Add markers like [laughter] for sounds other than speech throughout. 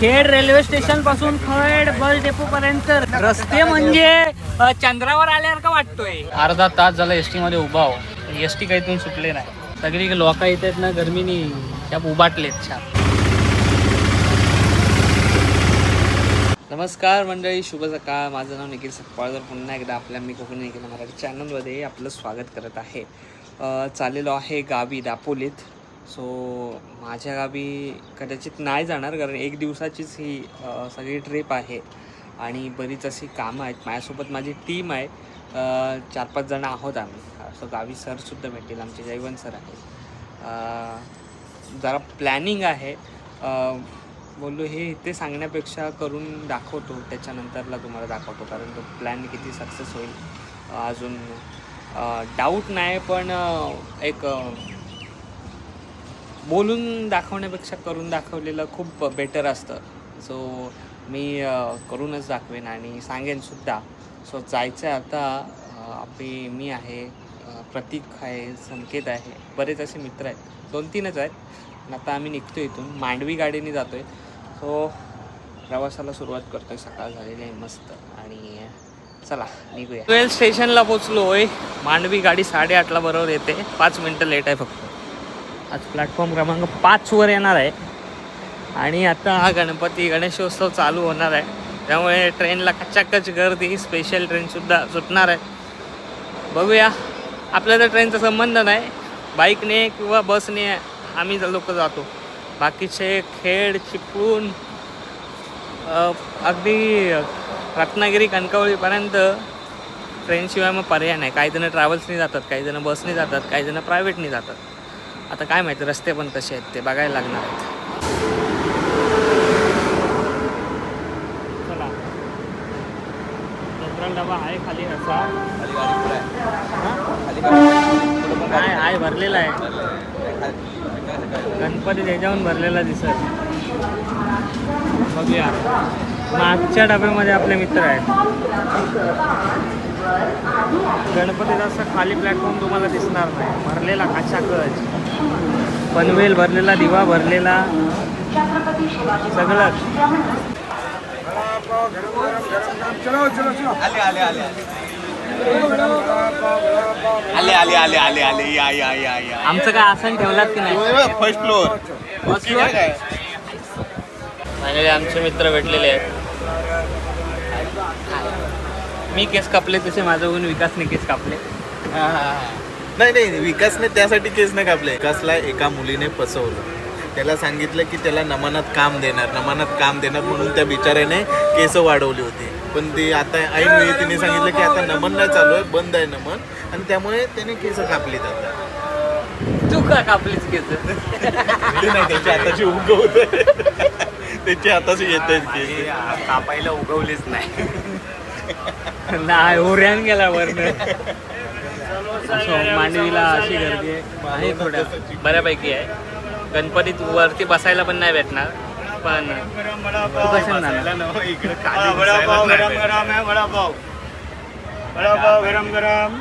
Khed railway स्टेशनपासून Khed bus depot पर्यंत. रस्ते म्हणजे चंद्रावर आल्यासारखं वाटतोय. अर्धा तास झाला एस टी मध्ये उभा हो एस टी काहीतून सुटले नाही. सगळी लोक येतात ना गर्मीनी त्या उभाटलेत छान. नमस्कार मंडळी शुभ सकाळ. माझं नाव निखिल सकपाळकर पुन्हा एकदा आपल्या मी कोकणी निखिल मराठी चॅनलमध्ये आपलं स्वागत करत आहे. चाललेलो आहे गावी दापोलीत. सो माझ्या गावी कदाचित नाही जाणार कारण एक दिवसाचीच ही सगळी ट्रिप आहे. आणि बरीच अशी कामं आहेत. माझ्यासोबत माझी टीम आहे. चार पाच जण आहोत आम्ही. सो गावी सरसुद्धा भेटतील. आमचे जयवंत सर आहेत. जरा प्लॅनिंग आहे. बोललो हे इथे सांगण्यापेक्षा करून दाखवतो. त्याच्यानंतरला तुम्हाला दाखवतो. कारण तो प्लॅन किती सक्सेस होईल. अजून डाऊट नाही पण एक बोलून दाखवण्यापेक्षा करून दाखवलेलं खूप बेटर असतं. सो मी करूनच दाखवेन आणि सांगेन सुद्धा. सो जायचं आहे आता आपली मी आहे प्रतीक आहे संकेत आहे. बरेच असे मित्र आहेत. दोन तीनच आहेत. आता आम्ही निघतो इथून. मांडवी गाडीने जातो आहे सो प्रवासाला सुरुवात करतो आहे सकाळ झालेली आहे मस्त. आणि चला निघूया. ट्वेल्थ स्टेशनला पोचलो होय मांडवी गाडी साडेआठला बरोबर येते. पाच मिनटं लेट आहे फक्त. आज प्लॅटफॉर्म क्रमांक पाचवर येणार आहे. आणि आता हा गणपती गणेशोत्सव चालू होणार आहे. त्यामुळे ट्रेनला कच्चाकच गर्दी स्पेशल ट्रेनसुद्धा सुटणार आहे. बघूया. आपल्या तर ट्रेनचा संबंध नाही. बाईकने किंवा बसने आम्ही लोक जातो. बाकीचे खेड चिपळूण अगदी रत्नागिरी कणकवळीपर्यंत ट्रेनशिवाय मग पर्याय नाही. काही ट्रॅव्हल्सने ट्रॅव्हल्सनी जातात काहीजणं बसने जातात काही जण प्रायव्हेटनी जातात. आता काय माहिती रस्ते पण तसे आहेत ते बघायला लागणार आहेत. चला. जनरल डबा आहे खाली असा. काय आहे. भरलेला आहे. गणपती त्याच्याहून भरलेला दिसत. बघूया. मागच्या डब्यामध्ये आपले मित्र आहेत. गणपतीचा असं खाली प्लॅटफॉर्म तुम्हाला दिसणार नाही. भरलेला काचाकच पनवेल भरलेला दिवा भरलेला. सगळं. आले आले आले आले आले या या या या आमचं काय आसन ठेवलात की नाही? फर्स्ट फ्लोअर बसलो फायनली आमचे मित्र भेटलेले आहेत. मी केस कापले तसे माझं बघून विकासने केस कापले. नाही नाही विकासने त्यासाठी केस नाही कापले. विकासला एका मुलीने फसवलं. त्याला सांगितलं की त्याला नमनात काम देणार नमनात काम देणार म्हणून त्या बिचाऱ्याने केस वाढवली होती. पण ती आता ऐन वेळी तिने सांगितलं की आता नमन नाही चालू आहे बंद आहे नमन. आणि त्यामुळे त्याने केस कापली आता. तू का कापलीच केस? नाही त्याची आताची उगवते त्याची आताच येत आहेत केस कापायला उगवलीच नाही. नाही ओऱ्यान गेला वरनं. असं मांडवीला अशी गर्दी आहे. थोड्या. बऱ्यापैकी आहे. गणपतीत वरती बसायला पण नाही भेटणार पण तू कशाने जाणार? इकडे वडापाव गरम गरम आहे वडापाव. वडापाव गरम गरम.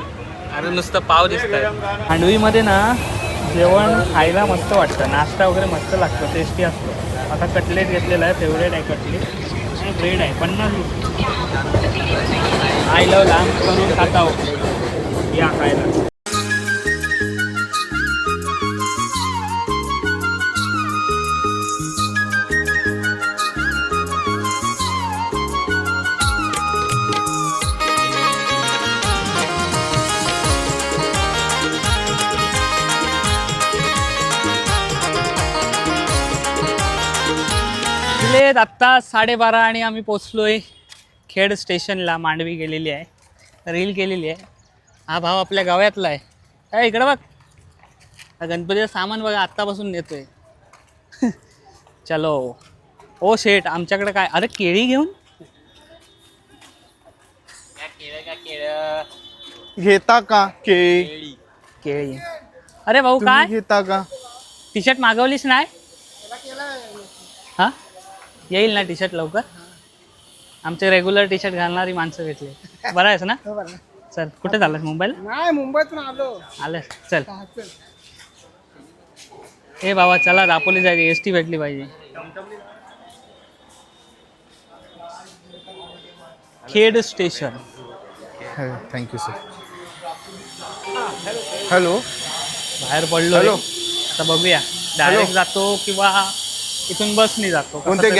अरे नुसतं पाव दिसत मांडवीमध्ये ना जेवण खायला मस्त वाटतं. नाश्ता वगैरे मस्त लागतो टेस्टी असतो. आता कटलेट घेतलेला आहे फेवरेट आहे कटलेट आणि ब्रेड आहे पन्नास आय लव लांब करून खाता या खायला. आत्ता साडेबारा आणि आम्ही पोचलोय खेड स्टेशनला मांडवी गेलेली आहे. रील केलेली आहे. हा भाव आपल्या गावातला आहे. काय इकडं बघ. हा गणपतीचं सामान बघा आत्तापासून नेतोय. [laughs] चलो. ओ शेठ आमच्याकडे काय? अरे केळी घेऊन? घेता का केळी? केळी. अरे भाऊ काय? घेता का? टी शर्ट मागवलीस नाही? हा? येईल ना टी शर्ट लवकर? आमचे रेग्युलर टी शर्ट घालणारी माणसं भेटली. बरं आहेस ना? हो, चल कुठे झालं मुंबईला? नाही मुंबईतून आलो. आलं चल. हे बाबा चला दापोली जायची. एस टी भेटली पाहिजे. Khed station. Thank you sir hello बाहेर पडलो हॅलो आता बघूया. डायरेक्ट जातो किंवा इथून बसनी जातो. कोणते? तरी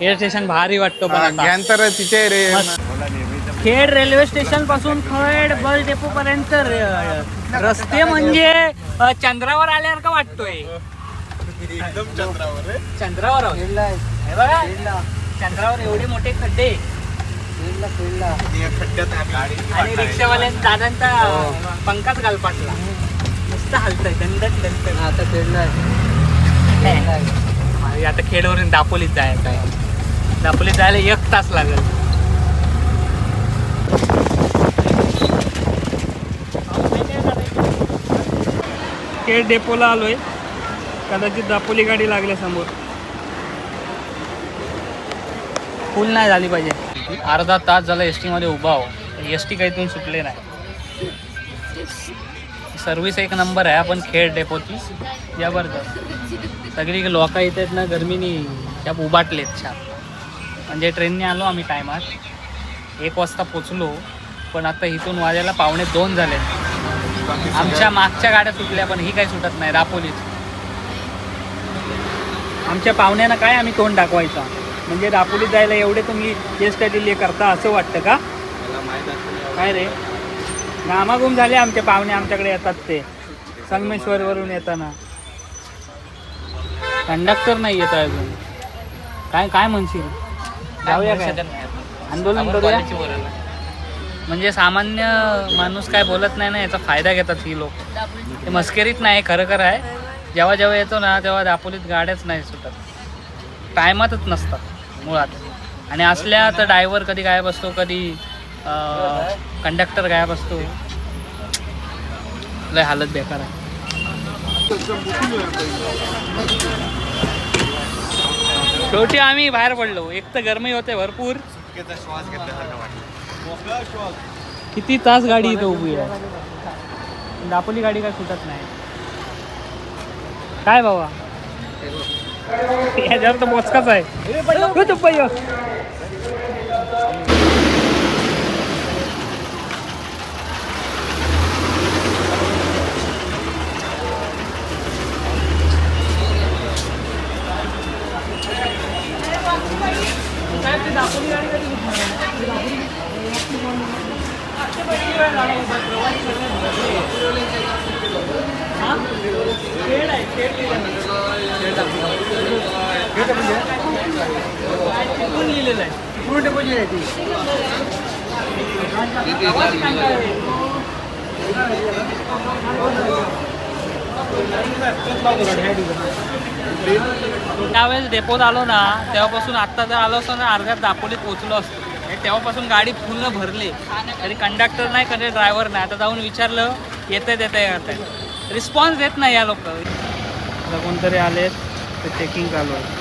खेड स्टेशन भारी वाटतो पण आता. तिथे रे. खेड रेल्वे स्टेशनपासून खेड बस डेपो पर्यंत र- रस्ते म्हणजे अ, चंद्रावर आल्यासारखं वाटतोय. एकदम चंद्रावर रे. चंद्रावर आहोत. हे बघा. चंद्रावर एवढे मोठे खड्डे. आणि या खड्ड्यात आम्ही आणि रिक्षावाल्या दादांचा पंखाच घालपाटला नुसतं हलतंय. दंडत दंडत आता आता खेडवरून दापोलीत जायचं आहे. दापोलीत जायला एक तास लागेल. खेड डेपोला आलोय. कदाचित दापोली गाडी लागल्या समोर. फुल नाही झाली पाहिजे. अर्धा तास झाला एस टीमध्ये उभा हो एस टी काही इथून सुटले नाही. सर्व्हिस एक नंबर आहे आपण खेळ डेपोची जबरदस्त सगळी लोक येतात ना गरमीनी. त्या उभाटलेत छान. म्हणजे ट्रेनने आलो आम्ही टायमात एक वाजता पोचलो पण आता इथून वाजायला पावणे दोन झाले. आमच्या मागच्या गाड्या सुटल्या पण ही काही सुटत नाही दापोलीच आमच्या पाहुण्यांना काय आम्ही तोंड दाखवायचा? म्हणजे दापोलीत जायला एवढे तुम्ही एस टी करता असं वाटतं का? काय रे? घामाघूम झाले आमचे पाहुणे आमच्याकडे येतात ते. संगमेश्वरवरून येताना. कंडक्टर नाही येत अजून. काय काय म्हणशील? जाऊया काय? आंदोलन करूया? म्हणजे सामान्य माणूस काय बोलत नाही ना याचा फायदा घेतात ही लोक. ते मस्करीत नाही खरं खरं आहे. जेव्हा जेव्हा येतो ना तेव्हा दापोलीत गाड्याच नाही सुटत. टायमातच नसतात मुळात. आणि असल्या तर ड्रायव्हर कधी गायब असतो कधी कंडक्टर गायब असतो. लय हालत बेकार आहे. शेवटी आम्ही बाहेर पडलो. एक तर गरमी होते भरपूर. श्वास घेतल्यासारखं वाटतं किती तास गाडी इथं उभी आहे? दापोली गाडी काय सुटत नाही. काय बाबा? याच्यावर तर मोजकाच आहे. हो तो आहे, खेड लिहिलेलं आहे. चिपळूण आवाज त्यावेळेस डेपोत आलो ना तेव्हापासून आत्ता जर आलो असतो ना अर्ध्यात दापोलीत पोचलो असतो. तेव्हापासून गाडी पूर्ण भरली. तरी कंडक्टर नाही कधी ड्रायव्हर नाही. आता जाऊन विचारलं येतं येतं येतं रिस्पॉन्स देत नाही या लोक. आता कोणतरी आलेत ते चेकिंग चालू आहे.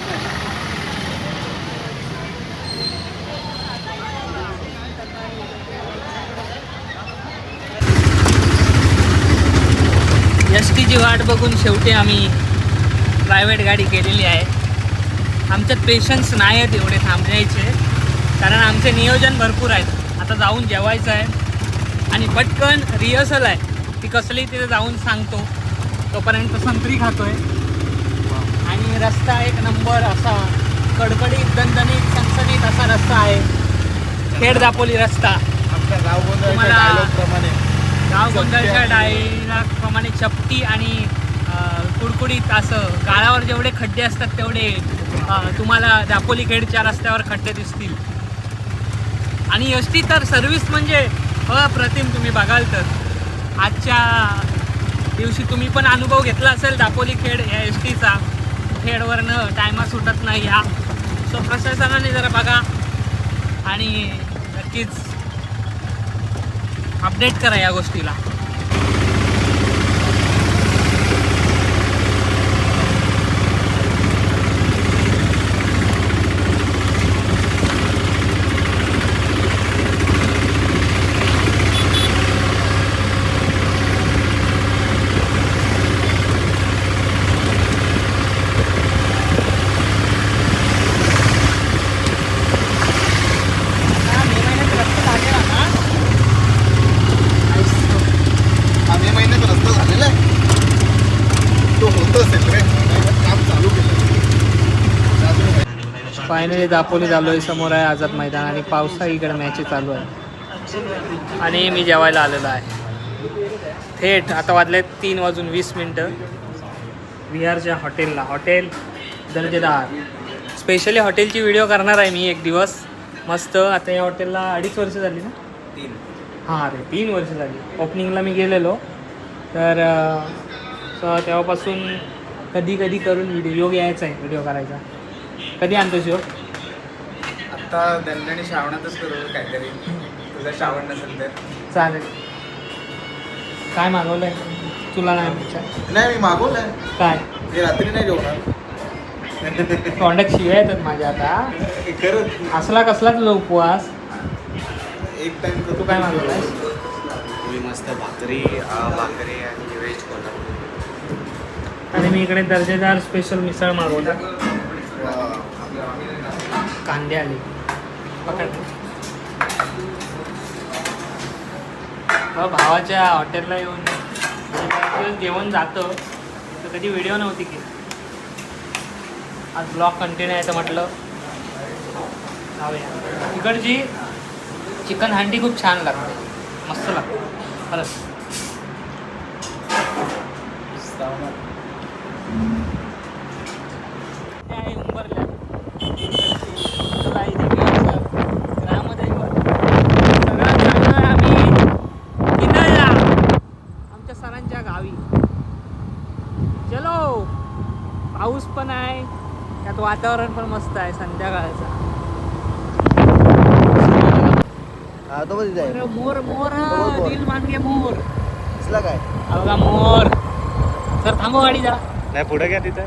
एस टीची वाट बघून शेवटी आम्ही प्रायव्हेट गाडी केलेली आहे. आमच्यात पेशन्स नाही आहेत एवढे थांबण्याचे. कारण आमचे नियोजन भरपूर आहेत. आता जाऊन जेवायचं आहे. आणि पटकन रिहर्सल आहे. ती कसली तिथे जाऊन सांगतो. तोपर्यंत संत्री खातोय. आणि रस्ता एक नंबर असा कडकडीत दणदणीत सणसणीत असा रस्ता आहे. खेड दापोली रस्ता. आमच्या गाव प्रमाणे. गाव गोंधळच्या डायलॉगप्रमाणे चपटी आणि कुडकुडीत असं गाळावर जेवढे खड्डे असतात तेवढे तुम्हाला दापोली खेडच्या रस्त्यावर खड्डे दिसतील. आणि एस टी तर सर्व्हिस म्हणजे अप्रतिम तुम्ही बघाल तर. आजच्या दिवशी तुम्ही पण अनुभव घेतला असेल दापोली खेड या एस टीचा खेडवरनं टायमा सुटत नाही ह्या सो प्रशासनाने जरा बघा. आणि नक्कीच अपडेट करा या गोष्टीला. फायनली दापोली आलो आहे समोर आहे आझाद मैदान आणि पावसा इकडे मॅच चालू आहे. आणि मी जेवायला आलेलो आहे. थेट आता वाजले तीन वाजून वीस मिनटं. विहारच्या हॉटेलला हॉटेल दर्जेदार. स्पेशली हॉटेलची व्हिडिओ करणार आहे मी एक दिवस. मस्त आता या हॉटेलला अडीच वर्ष झाली ना? तीन. हां अरे तीन वर्ष झाली. ओपनिंगला मी गेलेलो. तर तेव्हापासून कधी कधी करून व्हिडिओ योग यायचा आहे व्हिडिओ करायचा. कधी आणतोस योग? आता दंडणी श्रावणातच करू काहीतरी. तुझा श्रावण नसेल तर. चालेल. काय मागवलं आहे तुला नाही विचार नाही मी मागवलंय. काय? मी रात्री नाही जेवणार. तोंडात शिव्या येतात माझ्या आता. करत असला कसला तुझा उपवास. एक टाइम तू काय मागवलं आहेस मी मस्त भाकरी अ, भाकरी आणि व्हेज कोल्हापूर आणि मी इकडे दर्जेदार स्पेशल मिसळ मागवला. कांदे आले. पकड भावाच्या हॉटेलला येऊन जेवण जातं. तर कधी व्हिडिओ नव्हती की आज ब्लॉग कंटिन्यू आहे तर म्हटलं. जाऊया. इकडची चिकन हंडी खूप छान लागते. मस्त लागते. खरंच ते आहे उंबरल्या तुला इथे मी असं ग्रामदैवत सगळ्यात चांगलं आम्ही किनळला आमच्या सरांच्या गावी चलो पाऊस पण आहे त्यात वातावरण पण मस्त आहे संध्याकाळचं. हा तो कधी अरे मोर मोर दिल घे मोर. दिसला काय? अवघा मोर. सर थांबव गाडी जरा. नाही पुढे घ्या तिथं.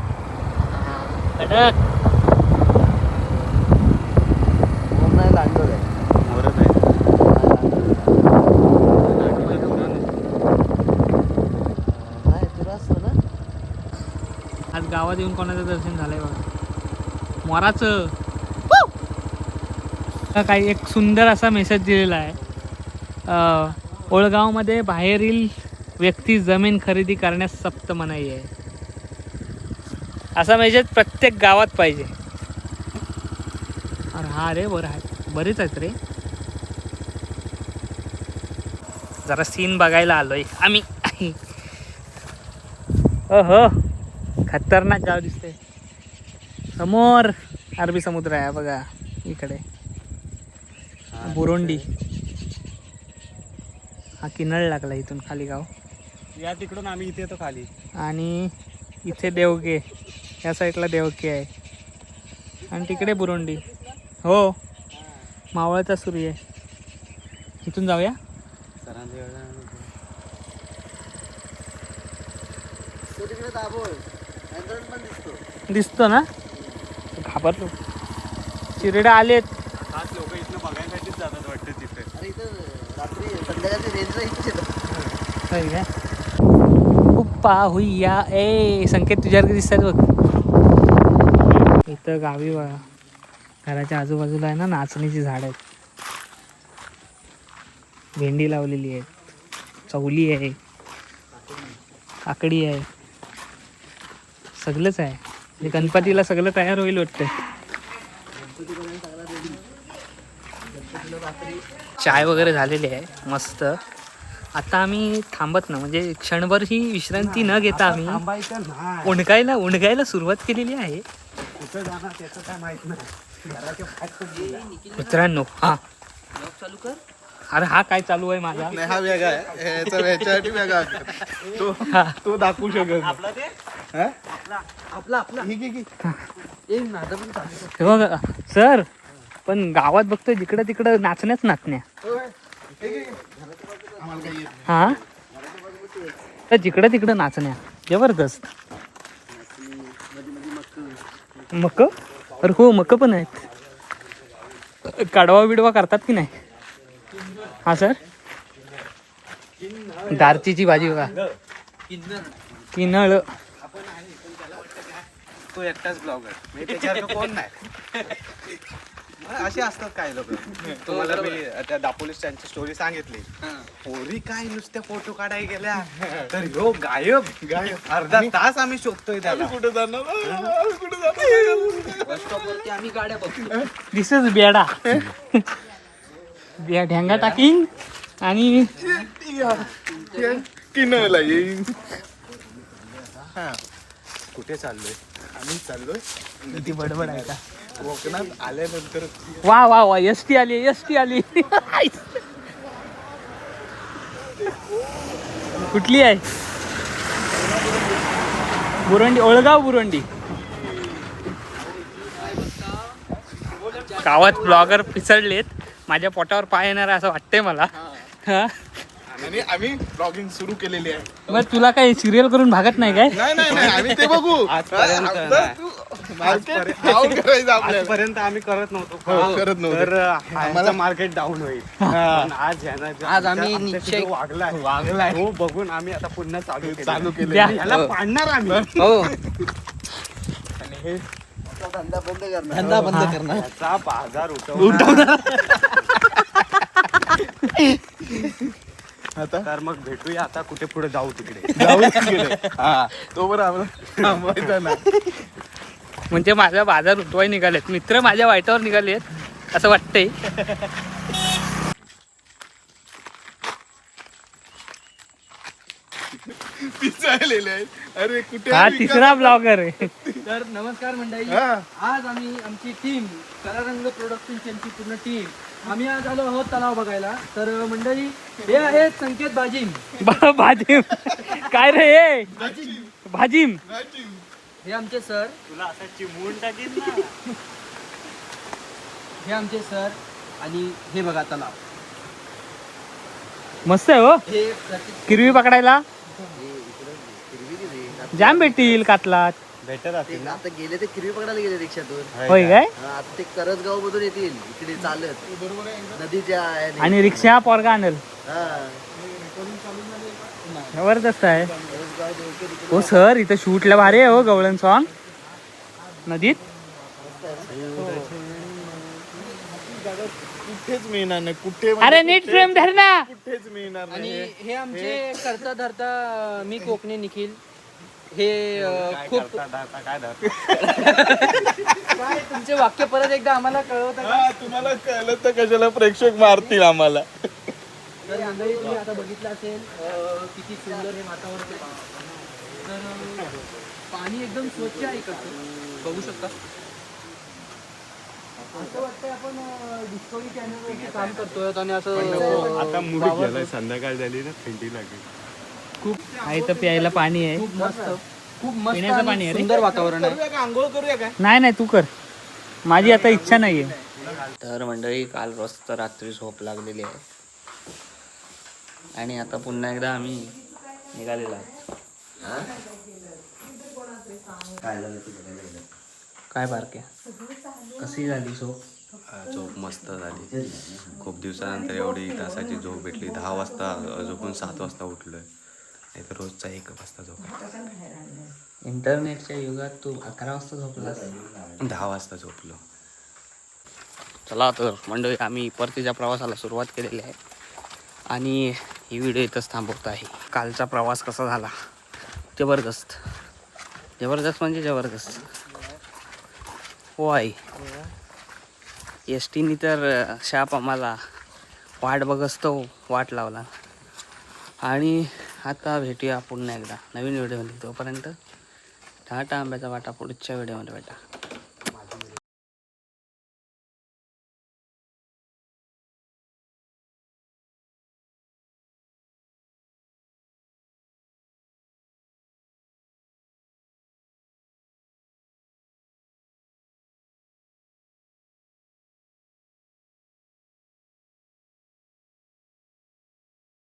नाही लांडोर आहे. मोरच आहे. नाही तुला असतो ना? आज गावात येऊन कोणाचं दर्शन झालंय? मोराचं हा. काही एक सुंदर असा मेसेज दिलेला आहे. ओळगावमध्ये बाहेरील व्यक्ती जमीन खरेदी करण्यास सक्त मनाई आहे. असा मेसेज प्रत्येक गावात पाहिजे. अरे हा रे बरं आहे. बरेच आहेत रे. जरा सीन बघायला आलोय. आम्ही. हो खतरनाक गाव दिसते समोर अरबी समुद्र आहे बघा इकडे. बुरोंडी. हा किनळ लागला इथून खाली गाव. या तिकडून आम्ही इथे येतो खाली. आणि इथे देवगे या साईडला देवके आहे. आणि तिकडे बुरोंडी. हो मावळचा सूर्य आहे. इथून जाऊया? दिसतो ना? घाबरलो. चिरडे आलेत. लोक इथनं बघायसाठीच जातात वाटतं तिथे. इथं उप्पा हुय्या ए संकेत तुझ्यासारखे दिसतात बघ. इथं गावी बघा. घराच्या आजूबाजूला आहे ना नाचणीची झाड आहेत. भेंडी लावलेली आहे चवली आहे. काकडी आहे. सगळंच आहे. गणपतीला सगळं तयार होईल वाटतं. चाय वगैरे झालेली आहे मस्त. आता आम्ही थांबत ना म्हणजे क्षणभर ही विश्रांती न घेता आम्ही थांबायचं नाही उणकायला उणकायला सुरुवात केलेली आहे. कुठं जाणार त्याचं काय माहीत नाही घराच्या बाहेर मित्रांनो हा. अरे हा काय चालू आहे माझा? नाही हा वेगळा आहे. तो तो दाखवू शकत? आपला आपला ही बघा सर पण गावात बघतोय जिकडं तिकडं नाचण्याच नाचण्या. हा? तर जिकडं तिकडं नाचण्या. जबरदस्त. मक? अरे हो मक पण आहेत. काढवा बिडवा करतात की नाही? हा सर? दारचीची भाजी बघा. किनळ तो एकटाच ब्लॉगर. मी त्याच्यावर कोण नाही. असे असतात काही लोक. तुम्हाला मी त्या दापोलीस त्यांची स्टोरी सांगितली. पोरी काय नुसत्या फोटो काढायला गेल्या? तर ह्यो गायब. गायब. अर्धा तास आम्ही शोधतोय त्याला. कुठे जाणार? कुठे जाणार? बस स्टॉप वरती आम्ही गाड्या बघतो. दिस इज बेडा. बिया ढ्यांगा टाकीन आणि किनाला येईन. कुठे चाललोय? आम्ही चाललोय. किती बडबड आहे का कोकणात आल्यानंतर वा वा वा एस टी आली एस टी आली. कुठली आहे? बुरंडी ओळगाव बुरंडी. गावात ब्लॉगर पिसळलेत माझ्या पोटावर पाय येणार आहे असं वाटतंय मला. हा? आणि आम्ही ब्लॉगिंग सुरू केलेली आहे. मग तुला काही सिरियल करून भागत नाही काय? नाही नाही नाही आम्ही ते बघू. आजपर्यंत आता नाही. तू मार्केट डाऊन करायचं आपल्याला. आजपर्यंत आम्ही करत नव्हतो. हो, करत नव्हतो. तर आम्हाला मार्केट डाऊन होईल. पण आज ह्यानं जे आज आम्ही आमच्याशी निश्चय- जो वागलाय. वागलाय. हो बघून आम्ही आता पुन्हा चालू केलं चालू केले द्या. ह्याला पाडणार आम्ही. हो. आणि हे धंदा बंद करणार. त्याचा बाजार उठवणार. [laughs] आता? तर मग भेटूया आता कुठे पुढे जाऊ तिकडे. जाऊ [laughs] तिकडे. हा. तो बरं आम्हाला थांबवायचा ना. म्हणजे माझा बाजार उठवाय निघालेत. मित्र माझ्या वाईटावर निघालेत असं वाटतंय. आहेत. अरे कुठे हा आहे तिसरा ब्लॉगर आहे. तर नमस्कार मंडळी. हा. आज आम्ही आमची टीम कलारंग प्रोडक्शनची आमची पूर्ण टीम आम्ही आज आलो आहोत तलाव बघायला. तर मंडळी हे आहेत संकेत बाजीम बा- भाजीम. काय रे हे? भाजीम. हे आमचे सर. तुला असा चिमून टाकीन ना. हे आमचे सर आणि हे बघा तलाव. मस्त आहे हो. हे किरवी पकडायला? जाम भेटतील कातलात. बेटर असेल ना? आता गेले ते किरवी पकडायला गेले रिक्षातून. होय काय? हा, आता ते करजगाव मधून येतील इकडे चालत. नदीच्या. आणि रिक्षा पोरगा आणल. हा. जबरदस्त आहे. हो सर इथं शूटला भारी आहे हो गवळण सॉंग नदीत. कुठेच मिळणार नाही कुठे म्हणजे अरे नीट फ्रेम धर ना. कुठेच मिळणार आणि नाही. हे आमचे करता धरता मी कोकणे निखिल. हे अं, खूप काय धर काय तुमचे वाक्य परत एकदा आम्हाला कळवत हा, तुम्हाला कळलं तर कशाला प्रेक्षक मारतील आम्हाला? तर मंडळी तुम्ही आता बघितलं असेल अं, किती सुंदर हे वातावरण आहे. तर अं, पाणी एकदम स्वच्छ आहे इकडचं. बघू शकता. असं वाटतंय आपण डिस्कवरी चॅनलवरती काम करतोय आणि असं आता मुली गेलाय संध्याकाळ झाली ना थंडी लागेल. तर प्यायला पाणी आहे. खूप मस्त खूप मस्त पिण्याचं पाणी आणि आहे रे. सुंदर वातावरण आहे. करूया का? आंघोळ करूया काय नाही नाही तू कर. माझी आता इच्छा नाहीये. तर मंडळी काल मस्त रात्री झोप लागलेली आहे. आणि आता पुन्हा एकदा आम्ही निघालेलो आहोत. काय बारक्या? कशी झाली झोप? झोप मस्त झाली. खूप दिवसानंतर एवढी तासाची झोप भेटली. दहा वाजता झोपून सात वाजता उठलोय. नाही तर रोजचा एक वाजता झोप. इंटरनेटच्या युगात तू अकरा वाजता झोपलास? दहा वाजता झोपलो. चला तर मंडळी आम्ही परतीच्या प्रवासाला सुरुवात केलेली आहे आणि ही व्हिडिओ इथंच थांबवत आहे. कालचा प्रवास कसा झाला? जबरदस्त. जबरदस्त म्हणजे जबरदस्त. हो आई एस टीनी तर शाप आम्हाला वाट बघसतो वाट लावला. आणि आता भेटूया पुन्हा एकदा नवीन व्हिडिओमध्ये. तोपर्यंत टाटा आंब्याचा वाटा पुढच्या व्हिडिओमध्ये भेटा.